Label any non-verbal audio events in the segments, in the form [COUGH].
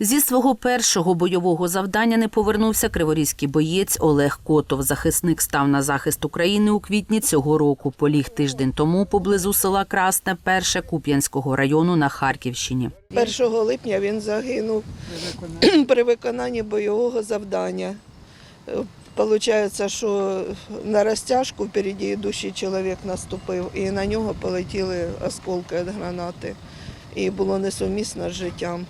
Зі свого першого бойового завдання не повернувся криворізький боєць Олег Котов. Захисник став на захист України у квітні цього року. Поліг тиждень тому поблизу села Красне, перше Куп'янського району на Харківщині. 1 липня він загинув [CLEARS THROAT] при виконанні бойового завдання. Получається, що на розтяжку впереді йдущий чоловік наступив, і на нього полетіли осколки від гранати. І було несумісно з життям.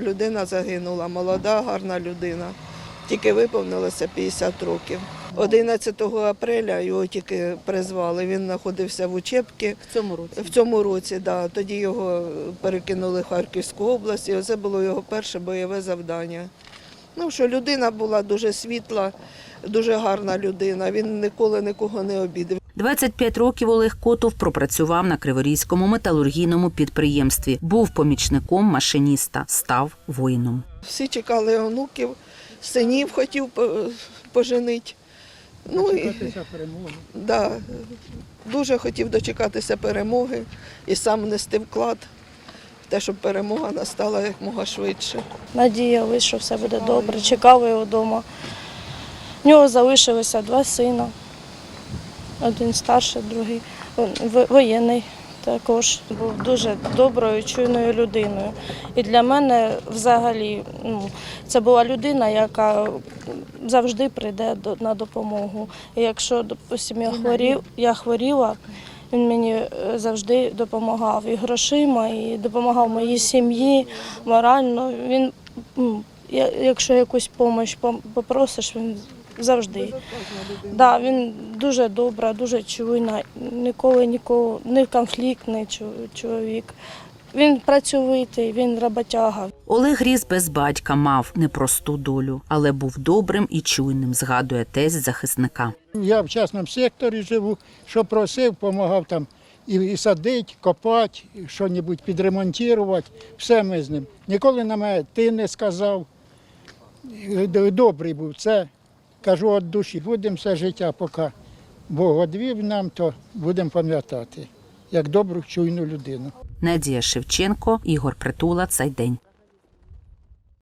Людина загинула, молода, гарна людина. Тільки виповнилося 50 років. 11 апреля його тільки призвали. Він знаходився в учебці. В цьому році В цьому році, да. Тоді його перекинули в Харківську область, і це було його перше бойове завдання. Ну, що людина була дуже світла, дуже гарна людина. Він ніколи нікого не обідав. 25 років Олег Котов пропрацював на Криворізькому металургійному підприємстві. Був помічником машиніста, став воїном. Всі чекали онуків, синів хотів поженити. Ну, і, да, дуже хотів дочекатися перемоги і сам нести вклад в те, щоб перемога настала якмога швидше. Надіялись, що все буде добре. Чекав його вдома. В нього залишилося два сина. Один старший, другий воєнний також. Був дуже доброю, чуйною людиною. І для мене взагалі ну, це була людина, яка завжди прийде до- на допомогу. І якщо, допустимо, я, хворів, я хворіла, він мені е, завжди допомагав і грошима, і допомагав моїй сім'ї морально. Він, якщо якусь допомогу попросиш, він завжди. Да, він дуже добра, дуже чуйна, ніколи нікого, не конфліктний чоловік. Він працьовитий, він роботяга. Олег ріс без батька, мав непросту долю, але був добрим і чуйним, згадує тесть захисника. Я в частному секторі живу, що просив, допомагав там і, і садити, копати, що-небудь підремонтувати. Все ми з ним. Ніколи на мене ти не сказав. Добрий був. Це кажу від душі. Будемо все життя, поки Бог одвів нам, то будемо пам'ятати, як добру чуйну людину. Надія Шевченко, Ігор Притула. Цей день.